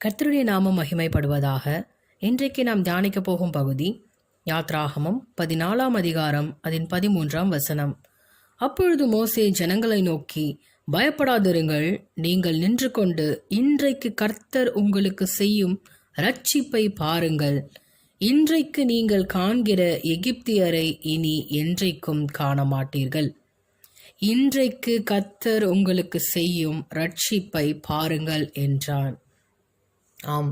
கர்த்தருடைய நாமம் மகிமைப்படுவதாக இன்றைக்கு நாம் தியானிக்க போகும் பகுதி யாத்ராகமம் பதினாலாம் அதிகாரம் அதன் பதிமூன்றாம் வசனம். அப்பொழுது மோசே ஜனங்களை நோக்கி பயப்படாதிருங்கள் நீங்கள் நின்று கொண்டு இன்றைக்கு கர்த்தர் உங்களுக்கு செய்யும் ரட்சிப்பை பாருங்கள். இன்றைக்கு நீங்கள் காண்கிற எகிப்தியரை இனி என்றைக்கும் காண மாட்டீர்கள் இன்றைக்கு கர்த்தர் உங்களுக்கு செய்யும் ரட்சிப்பை பாருங்கள் என்றான். ஆம்.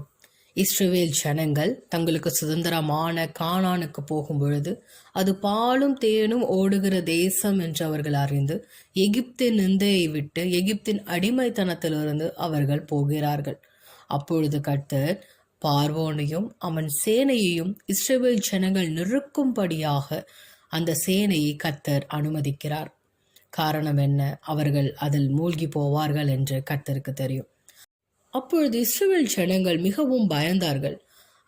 இஸ்ரவேல் ஜனங்கள் தங்களுக்கு சுதந்திரமான கானானுக்கு போகும் பொழுது அது பாலும் தேனும் ஓடுகிற தேசம் என்று அவர்கள் அறிந்து எகிப்தின் நிந்தையை விட்டு எகிப்தின் அடிமைத்தனத்திலிருந்து அவர்கள் போகிறார்கள். அப்பொழுது கர்த்தர் பார்வோனையும் அவன் சேனையையும் இஸ்ரவேல் ஜனங்கள் நிறுக்கும்படியாக அந்த சேனையை கர்த்தர் அனுமதிக்கிறார். காரணம் என்ன? அவர்கள் அதில் மூழ்கி போவார்கள் என்று கர்த்தருக்கு தெரியும். அப்பொழுது இஸ்ரவேல் ஜனங்கள் மிகவும் பயந்தார்கள்.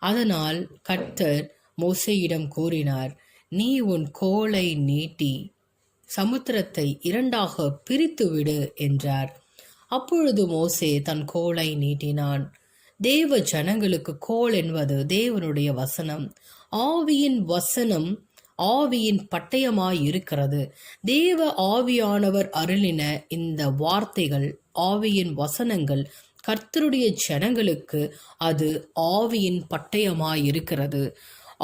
அதனால் கர்த்தர் மோசையிடம் கூறினார் நீ உன் கோலை நீட்டி சமுத்திரத்தை இரண்டாக பிரித்து விடு என்றார். அப்பொழுது மோசே தன் கோலை நீட்டினான். தேவ ஜனங்களுக்கு கோல் என்பது தேவனுடைய வசனம். ஆவியின் வசனம் ஆவியின் பட்டயமாய் இருக்கிறது தேவ ஆவியானவர் அருளின இந்த வார்த்தைகள் ஆவியின் வசனங்கள் கர்த்தருடைய ஜனங்களுக்கு அது ஆவியின் பட்டயமாய் இருக்கிறது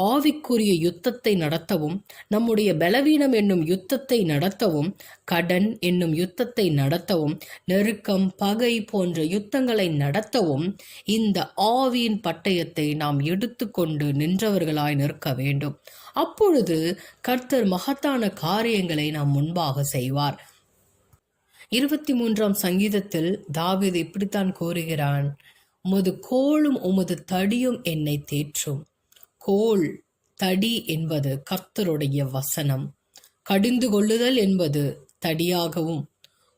ஆவிக்குரிய யுத்தத்தை நடத்தவும் நம்முடைய பலவீனம் என்னும் யுத்தத்தை நடத்தவும் கடன் என்னும் யுத்தத்தை நடத்தவும் நெருக்கம் பகை போன்ற யுத்தங்களை நடத்தவும் இந்த ஆவியின் பட்டயத்தை நாம் எடுத்துக்கொண்டு நின்றவர்களாய் நிற்க வேண்டும். அப்பொழுது கர்த்தர் மகத்தான காரியங்களை நாம் முன்பாக செய்வார். இருபத்தி மூன்றாம் சங்கீதத்தில் தாவீது இப்படித்தான் கூறுகிறான் உமது கோளும் உமது தடியும் என்னை தேற்றும். கோல் தடி என்பது கர்த்தருடைய வசனம். கடிந்து கொள்ளுதல் என்பது தடியாகவும்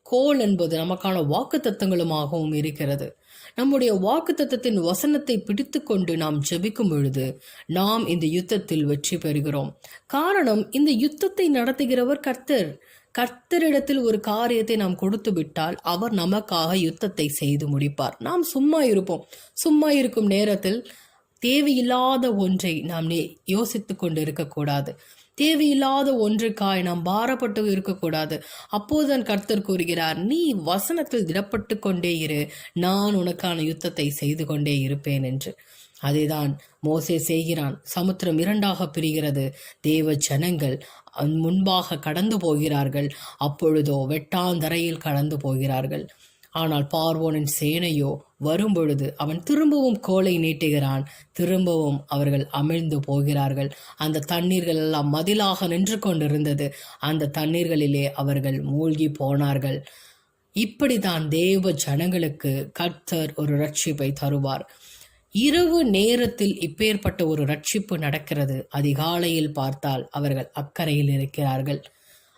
கோல் என்பது நமக்கான வாக்கு தத்தங்களுமாகவும் இருக்கிறது. நம்முடைய வாக்கு தத்தத்தின் வசனத்தை பிடித்து கொண்டு நாம் ஜெபிக்கும் பொழுது நாம் இந்த யுத்தத்தில் வெற்றி பெறுகிறோம். காரணம் இந்த யுத்தத்தை நடத்துகிறவர் கர்த்தர். கர்த்தரிடத்தில் ஒரு காரியத்தை நாம் கொடுத்து விட்டால் அவர் நமக்காக யுத்தத்தை செய்து முடிப்பார். நாம் சும்மா இருப்போம். சும்மா இருக்கும் நேரத்தில் தேவையில்லாத ஒன்றை நாம் நே யோசித்து கொண்டு இருக்கக்கூடாது. தேவையில்லாத ஒன்றுக்காய் நாம் பாரப்பட்டு இருக்கக்கூடாது. அப்போதுதான் கர்த்தர் கூறுகிறார் நீ வசனத்தில் திடப்பட்டு கொண்டே இரு. நான் உனக்கான யுத்தத்தை செய்து கொண்டே இருப்பேன் என்று. அதைதான் மோசே செய்கிறான். சமுத்திரம் இரண்டாக பிரிகிறது. தேவ ஜனங்கள் முன்பாக கடந்து போகிறார்கள். அப்பொழுதோ வெட்டாந்தரையில் கடந்து போகிறார்கள். ஆனால் பார்வோனின் சேனையோ வரும்பொழுது அவன் திரும்பவும் கோலை நீட்டுகிறான். திரும்பவும் அவர்கள் அமிழ்ந்து போகிறார்கள். அந்த தண்ணீர்கள் எல்லாம் மதிலாக நின்று கொண்டிருந்தது. அந்த தண்ணீர்களிலே அவர்கள் மூழ்கி போனார்கள். இப்படிதான் தேவ ஜனங்களுக்கு கர்த்தர் ஒரு ரட்சிப்பை தருவார். இரவு நேரத்தில் இப்பேற்பட்ட ஒரு ரட்சிப்பு நடக்கிறது. அதிகாலையில் பார்த்தால் அவர்கள் அக்கறையில் இருக்கிறார்கள்.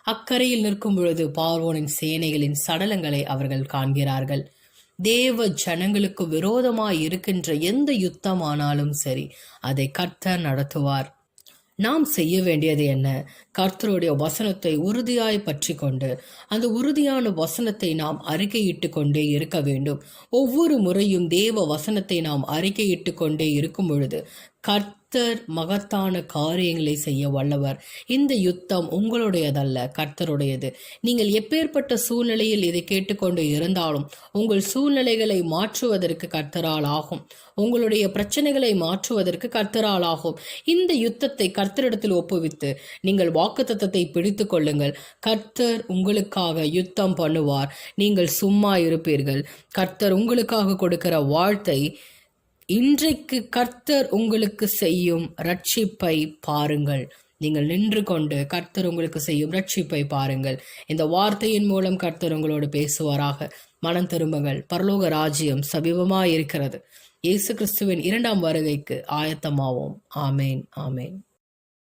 அக்கறையில் நிற்கும் பொழுது பார்வோனின் சேனைகளின் சடலங்களை அவர்கள் காண்கிறார்கள். தேவ ஜனங்களுக்கு விரோதமாய் இருக்கின்ற எந்த யுத்தமானாலும் சரி அதை கர்த்தர் நடத்துவார். நாம் செய்ய வேண்டியது என்ன? கர்த்தருடைய வசனத்தை உறுதியாய் பற்றி கொண்டு அந்த உறுதியான வசனத்தை நாம் அறிக்கையிட்டு கொண்டே இருக்க வேண்டும். ஒவ்வொரு முறையும் தேவ வசனத்தை நாம் அறிக்கையிட்டு கொண்டே இருக்கும் பொழுது கர்த்தர் மகத்தான காரியங்களை செய்ய வல்லவர். இந்த யுத்தம் உங்களுடையதல்ல கர்த்தருடையது. நீங்கள் எப்பேற்பட்ட சூழ்நிலையில் இதை கேட்டுக்கொண்டு இருந்தாலும் உங்கள் சூழ்நிலைகளை மாற்றுவதற்கு கர்த்தரால் ஆகும். உங்களுடைய பிரச்சனைகளை மாற்றுவதற்கு கர்த்தரால் ஆகும். இந்த யுத்தத்தை கர்த்தரிடத்தில் ஒப்புவித்து நீங்கள் வாக்குத்தத்தத்தை பிடித்து கொள்ளுங்கள். கர்த்தர் உங்களுக்காக யுத்தம் பண்ணுவார். நீங்கள் சும்மா இருப்பீர்கள். கர்த்தர் உங்களுக்காக கொடுக்கிற வாழ்த்தை இன்றைக்கு கர்த்தர் உங்களுக்கு செய்யும் ரட்சிப்பை பாருங்கள். நீங்கள் நின்று கொண்டு கர்த்தர் உங்களுக்கு செய்யும் ரட்சிப்பை பாருங்கள். இந்த வார்த்தையின் மூலம் கர்த்தர் உங்களோடு பேசுவாராக. மனம் திரும்புங்கள். பரலோக ராஜ்யம் சமீபமாக இருக்கிறது இயேசு கிறிஸ்துவின் இரண்டாம் வருகைக்கு ஆயத்தமாவோம். ஆமேன். ஆமேன்.